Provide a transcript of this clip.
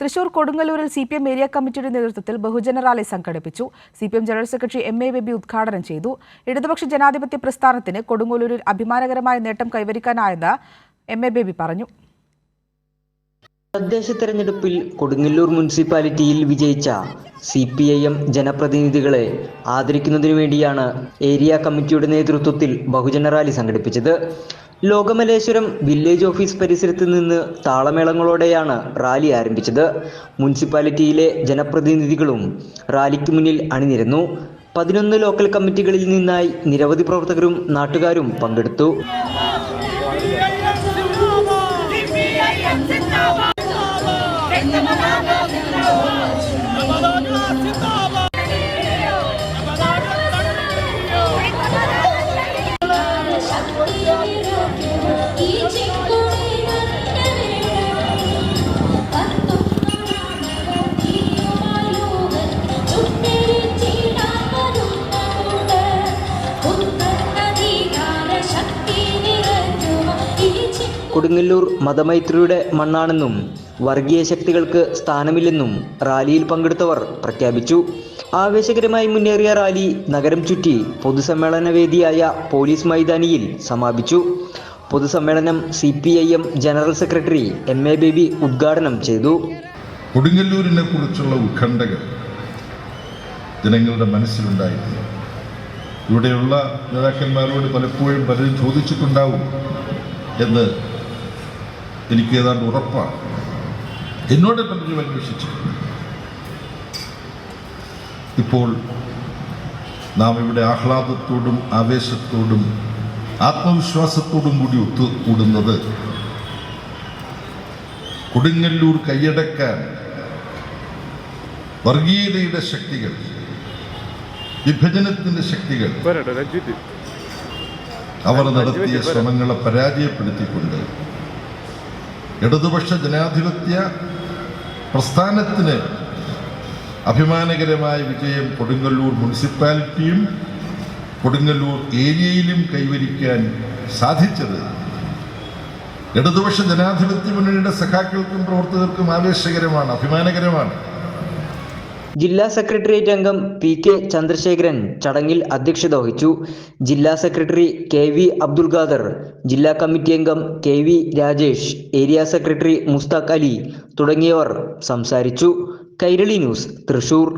തൃശൂർ കൊടുങ്ങല്ലൂരിൽ C P M area കമ്മിറ്റിയുടെ നേതൃത്വത്തിൽ ബഹുജന റാലി സംഘടിപ്പിച്ചു. C P M general secretary M A Baby ഉദ്ഘാടനം ചെയ്തു. ഇടതുപക്ഷ ജനാധിപത്യ പ്രസ്ഥാനത്തിന് കൊടുങ്ങല്ലൂരിൽ അഭിമാനകരമായ നേട്ടം കൈവരിക്കാനായെന്ന് എം എ ബേബി പറഞ്ഞു. തദ്ദേശ തെരഞ്ഞെടുപ്പിൽ കൊടുങ്ങല്ലൂർ മുനിസിപ്പാലിറ്റിയിൽ വിജയിച്ച സി പി ഐ എം ജനപ്രതിനിധികളെ ആദരിക്കുന്നതിനു വേണ്ടിയാണ് ഏരിയ കമ്മിറ്റിയുടെ നേതൃത്വത്തിൽ ബഹുജന റാലി സംഘടിപ്പിച്ചത്. ലോകമലേശ്വരം വില്ലേജ് ഓഫീസ് പരിസരത്ത് നിന്ന് താളമേളങ്ങളോടെയാണ് റാലി ആരംഭിച്ചത്. മുനിസിപ്പാലിറ്റിയിലെ ജനപ്രതിനിധികളും റാലിക്ക് മുന്നിൽ അണിനിരന്നു. പതിനൊന്ന് ലോക്കൽ കമ്മിറ്റികളിൽ നിന്നായി നിരവധി പ്രവർത്തകരും നാട്ടുകാരും പങ്കെടുത്തു. കൊടുങ്ങല്ലൂർ മതമൈത്രിയുടെ മണ്ണാണെന്നും വർഗീയ ശക്തികൾക്ക് സ്ഥാനമില്ലെന്നും റാലിയിൽ പങ്കെടുത്തവർ പ്രഖ്യാപിച്ചു. ആവേശകരമായി മുന്നേറിയ റാലി നഗരം ചുറ്റി പൊതുസമ്മേളന വേദിയായ പോലീസ് മൈതാനിയിൽ സമാപിച്ചു. പൊതുസമ്മേളനം C general secretary M A Baby ഉദ്ഘാടനം ചെയ്തു. കൊടുങ്ങല്ലൂരിനെ കുറിച്ചുള്ള ഉത്കണ്ഠകൾ ജനങ്ങളുടെ മനസ്സിലുണ്ടായിരുന്നു. ഇവിടെയുള്ള നേതാക്കന്മാരോട് പലപ്പോഴും പലരും ചോദിച്ചിട്ടുണ്ടാവും എന്ന് എനിക്ക് ഏതാണ്ട് ഉറപ്പാണ്. എന്നോട് പറഞ്ഞു അന്വേഷിച്ചു. ഇപ്പോൾ നാം ഇവിടെ ആഹ്ലാദത്തോടും ആവേശത്തോടും ആത്മവിശ്വാസത്തോടും കൂടി ഒത്തുകൂടുന്നത് കൊടുങ്ങല്ലൂർ കൈയടക്കാൻ വർഗീയതയുടെ ശക്തികൾ വിഭജനത്തിന്റെ ശക്തികൾ അവർ നടത്തിയ ശ്രമങ്ങളെ പരാജയപ്പെടുത്തിക്കൊണ്ട് ഇടതുപക്ഷ ജനാധിപത്യ പ്രസ്ഥാനത്തിന് അഭിമാനകരമായ വിജയം കൊടുങ്ങല്ലൂർ മുനിസിപ്പാലിറ്റിയും കൊടുങ്ങല്ലൂർ ഏരിയയിലും കൈവരിക്കാൻ സാധിച്ചത്. ഇടതുപക്ഷ ജനാധിപത്യ മുന്നണിയുടെ സഖാക്കൾക്കും പ്രവർത്തകർക്കും ആവേശകരമാണ് അഭിമാനകരമാണ്. ജില്ലാ സെക്രട്ടേറിയറ്റ് അംഗം പി കെ ചന്ദ്രശേഖരൻ ചടങ്ങിൽ അധ്യക്ഷത വഹിച്ചു. ജില്ലാ secretary K V Abdul Khader ജില്ലാ കമ്മിറ്റി അംഗം K V Rajesh area secretary Mushtaq Ali തുടങ്ങിയവർ സംസാരിച്ചു. കൈരളി ന്യൂസ് തൃശൂർ.